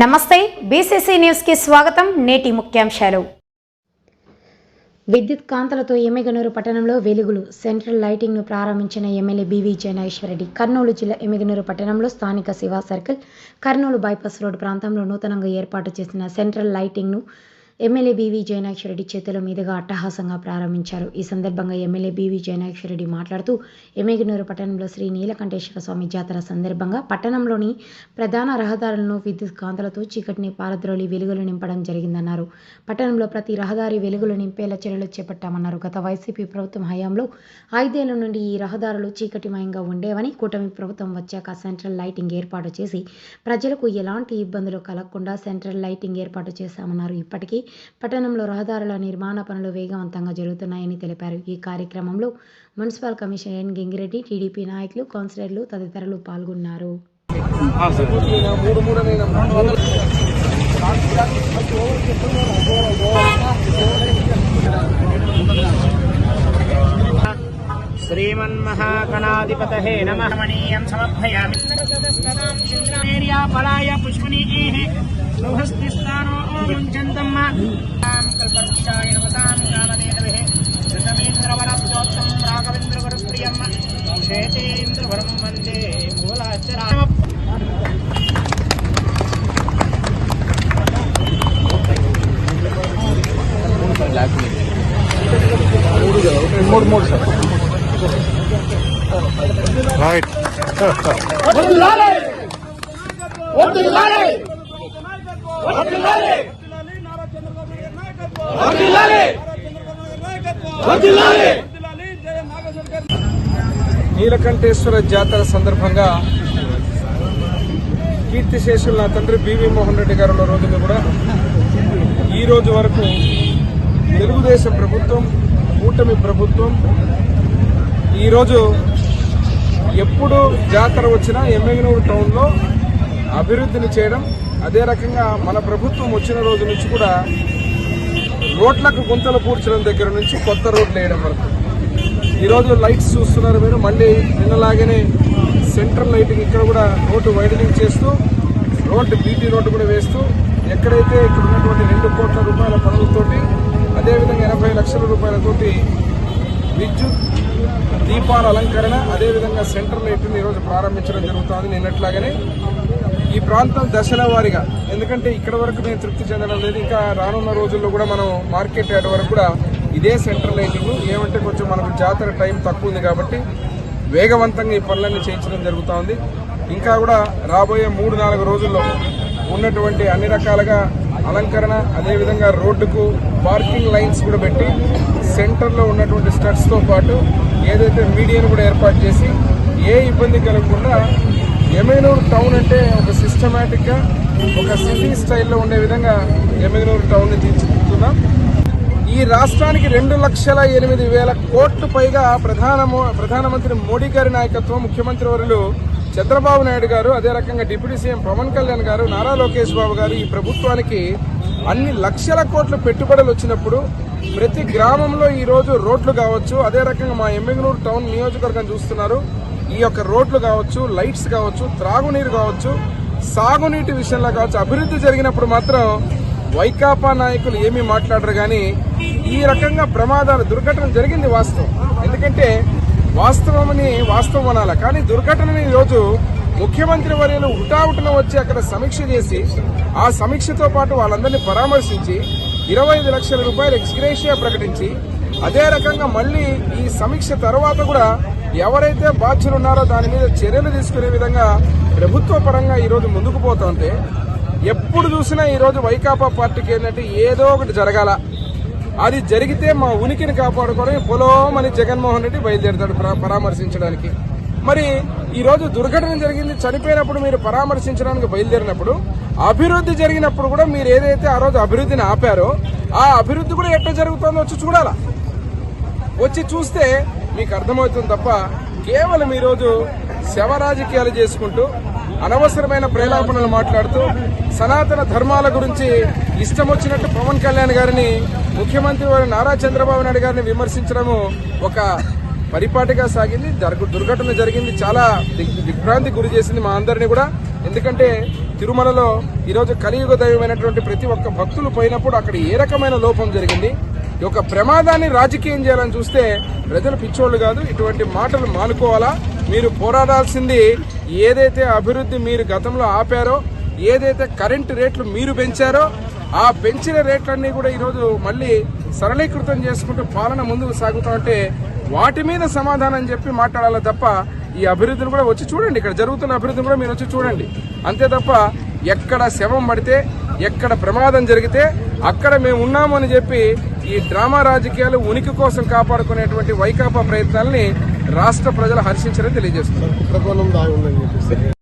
నమస్తే బీసీసీ న్యూస్కి స్వాగతం. నేటి ముఖ్యాంశాలు. విద్యుత్ కాంతలతో ఎమ్మిగనూరు పట్టణంలో వెలుగులు. సెంట్రల్ లైటింగ్ను ప్రారంభించిన ఎమ్మెల్యే బీవీ జయనాగేశ్వరరెడ్డి కర్నూలు జిల్లా ఎమ్మిగనూరు పట్టణంలో స్థానిక Shiva circle Kurnool bypass road ప్రాంతంలో నూతనంగా ఏర్పాటు చేసిన సెంట్రల్ లైటింగ్ను ఎమ్మెల్యే బీవీ జయనాగేశ్వరరెడ్డి చేతుల మీదుగా అట్టహాసంగా ప్రారంభించారు. ఈ సందర్భంగా ఎమ్మెల్యే బీవీ జయనాగేశ్వరరెడ్డి మాట్లాడుతూ ఎమ్మెగినూరు పట్టణంలో శ్రీ నీలకంఠేశ్వర స్వామి జాతర సందర్భంగా పట్టణంలోని ప్రధాన రహదారులను విద్యుత్ కాంతలతో చీకటిని పారద్రోలి వెలుగులు నింపడం జరిగిందన్నారు. పట్టణంలో ప్రతి రహదారి వెలుగులు నింపేలా చర్యలు చేపట్టామన్నారు. గత వైసీపీ ప్రభుత్వం హయాంలో ఐదేళ్ళ నుండి ఈ రహదారులు చీకటిమయంగా ఉండేవని కూటమి ప్రభుత్వం వచ్చాక సెంట్రల్ లైటింగ్ ఏర్పాటు చేసి ప్రజలకు ఎలాంటి ఇబ్బందులు కలగకుండా సెంట్రల్ లైటింగ్ ఏర్పాటు చేశామన్నారు. ఇప్పటికీ పట్టణంలో రహదారుల నిర్మాణ పనులు వేగవంతంగా జరుగుతున్నాయని తెలిపారు ఈ కార్యక్రమంలో municipal commissioner N Gingireddy TDP నాయకులు కౌన్సిలర్లు తదితరులు పాల్గొన్నారు श्रीमन्महागणाधिपतये नमः मणीयं समर्पयामि पलाय पुष्पनीः लोहस्तिस्तानो मुञ्चन्तम् कल्पवृक्षाय नमतां कामधेनवे ऋषमेन्द्रवरब्जोत्सं राघवेन्द्रगुरुप्रियं शेतेन्द्रवरं वंदे నీలకంఠేశ్వర జాతర సందర్భంగా కీర్తిశేషులు నా తండ్రి బివి మోహన్ రెడ్డి గారు రోజున కూడా ఈ రోజు వరకు తెలుగుదేశం ప్రభుత్వం కూటమి ప్రభుత్వం ఈరోజు ఎప్పుడు జాతర వచ్చినా ఎమ్మెగనూరు టౌన్లో అభివృద్ధిని చేయడం అదే రకంగా మన ప్రభుత్వం వచ్చిన రోజు నుంచి కూడా రోడ్లకు గుంతలు పూడ్చడం దగ్గర నుంచి కొత్త రోడ్లు వేయడం వరకు. ఈరోజు లైట్స్ చూస్తున్నారు మీరు. మళ్ళీ నిన్నలాగానే సెంట్రల్ లైటింగ్ ఇక్కడ కూడా రోడ్డు వైడనింగ్ చేస్తూ రోడ్డు బీటీ రోడ్డు కూడా వేస్తూ ఎక్కడైతే ఇక్కడ ఉన్నటువంటి రెండు కోట్ల రూపాయల పనులతోటి అదేవిధంగా ఎనభై లక్షల రూపాయలతోటి విద్యుత్ దీపాల అలంకరణ అదేవిధంగా సెంట్రల్ లైట్ని ఈరోజు ప్రారంభించడం జరుగుతుంది. నిన్నట్లాగానే ఈ ప్రాంతం దశల వారీగా. ఎందుకంటే ఇక్కడ వరకు నేను తృప్తి చెందడం లేదు. ఇంకా రానున్న రోజుల్లో కూడా మనం మార్కెట్ యార్డ్ వరకు కూడా ఇదే సెంట్రల్ లైటింగ్ ఏమంటే కొంచెం మనకు జాతర టైం తక్కువ ఉంది కాబట్టి వేగవంతంగా ఈ పనులన్నీ చేయించడం జరుగుతూ ఉంది. ఇంకా కూడా రాబోయే మూడు నాలుగు రోజుల్లో ఉన్నటువంటి అన్ని రకాలుగా అలంకరణ అదేవిధంగా రోడ్డుకు పార్కింగ్ లైన్స్ కూడా పెట్టి సెంటర్లో ఉన్నటువంటి స్టడ్స్తో పాటు ఏదైతే మీడియాను కూడా ఏర్పాటు చేసి ఏ ఇబ్బంది కలగకుండా ఎమ్మెగనూరు టౌన్ అంటే ఒక సిస్టమేటిక్గా ఒక సిటీ స్టైల్లో ఉండే విధంగా ఎమ్మెగనూరు టౌన్ని తీర్చిదిద్దుతున్నాం. ఈ రాష్ట్రానికి రెండు లక్షల ఎనిమిది వేల కోట్లు పైగా ప్రధాన ప్రధానమంత్రి మోడీ గారి నాయకత్వం ముఖ్యమంత్రి వర్యులు చంద్రబాబు నాయుడు గారు అదే రకంగా డిప్యూటీ సీఎం పవన్ కళ్యాణ్ గారు నారా లోకేష్ బాబు గారు ఈ ప్రభుత్వానికి అన్ని లక్షల కోట్ల పెట్టుబడులు వచ్చినప్పుడు ప్రతి గ్రామంలో ఈరోజు రోడ్లు కావచ్చు అదే రకంగా మా ఎమ్మెగనూరు టౌన్ నియోజకవర్గం చూస్తున్నారు. ఈ యొక్క రోడ్లు కావచ్చు లైట్స్ కావచ్చు త్రాగునీరు కావచ్చు సాగునీటి విషయంలో కావచ్చు అభివృద్ధి జరిగినప్పుడు మాత్రం వైకాపా నాయకులు ఏమీ మాట్లాడరు కానీ ఈ రకంగా ప్రమాదాలు దుర్ఘటన జరిగింది వాస్తవం. ఎందుకంటే వాస్తవమని వాస్తవం అనాల. కానీ దుర్ఘటనని ఈరోజు ముఖ్యమంత్రి వర్యులు హుటాహుటిన వచ్చి అక్కడ సమీక్ష చేసి ఆ సమీక్షతో పాటు వాళ్ళందరినీ పరామర్శించి ఇరవై ఐదు లక్షల రూపాయలు ఎక్స్గ్రేషియా ప్రకటించి అదే రకంగా మళ్ళీ ఈ సమీక్ష తర్వాత కూడా ఎవరైతే బాధ్యులు ఉన్నారో దాని మీద చర్యలు తీసుకునే విధంగా ప్రభుత్వ పరంగా ఈరోజు ముందుకు పోతుంటే ఎప్పుడు చూసినా ఈరోజు వైకాపా పార్టీకి ఏంటంటే ఏదో ఒకటి జరగాల. అది జరిగితే మా ఉనికిని కాపాడుకోవడం పొలోమని జగన్మోహన్ రెడ్డి బయలుదేరుతాడు పరామర్శించడానికి. మరి ఈరోజు దుర్ఘటన జరిగింది చనిపోయినప్పుడు మీరు పరామర్శించడానికి బయలుదేరినప్పుడు అభివృద్ధి జరిగినప్పుడు కూడా మీరు ఏదైతే ఆ రోజు అభివృద్ధిని ఆపారో ఆ అభివృద్ధి కూడా ఎట్లా జరుగుతుందో వచ్చి చూడాలా. వచ్చి చూస్తే మీకు అర్థమవుతుంది తప్ప కేవలం ఈరోజు శవ రాజకీయాలు చేసుకుంటూ అనవసరమైన ప్రేలాపనలు మాట్లాడుతూ సనాతన ధర్మాల గురించి ఇష్టం వచ్చినట్టు పవన్ కళ్యాణ్ గారిని ముఖ్యమంత్రి వారి నారా చంద్రబాబు నాయుడు గారిని విమర్శించడము ఒక పరిపాటిగా సాగింది దుర్ఘటన జరిగింది చాలా విభ్రాంతి గురి చేసింది మా అందరినీ కూడా. ఎందుకంటే తిరుమలలో ఈరోజు కలియుగ దైవమైనటువంటి ప్రతి ఒక్క భక్తులు పోయినప్పుడు అక్కడ ఏ రకమైన లోపం జరిగింది? యొక్క ప్రమాదాన్ని రాజకీయం చేయాలని చూస్తే ప్రజలు పిచ్చోళ్ళు కాదు ఇటువంటి మాటలు మానుకోవాలా? మీరు పోరాడాల్సింది ఏదైతే అభివృద్ధి మీరు గతంలో ఆపారో ఏదైతే కరెంటు రేట్లు మీరు పెంచారో ఆ పెంచిన రేట్లన్నీ కూడా ఈరోజు మళ్ళీ సరళీకృతం చేసుకుంటూ పాలన ముందుకు సాగుతా ఉంటే వాటి మీద సమాధానం చెప్పి మాట్లాడాలి తప్ప ఈ అభివృద్ధిని కూడా వచ్చి చూడండి. ఇక్కడ జరుగుతున్న అభివృద్ధిని కూడా మీరు వచ్చి చూడండి. అంతే తప్ప ఎక్కడ శవం పడితే ఎక్కడ ప్రమాదం జరిగితే అక్కడ మేము ఉన్నామని చెప్పి ఈ డ్రామా రాజకీయాలు ఉనికి కోసం కాపాడుకునేటువంటి వైకాపా ప్రయత్నాల్ని రాష్ట్ర ప్రజలు హర్షించారని తెలియజేస్తున్నారు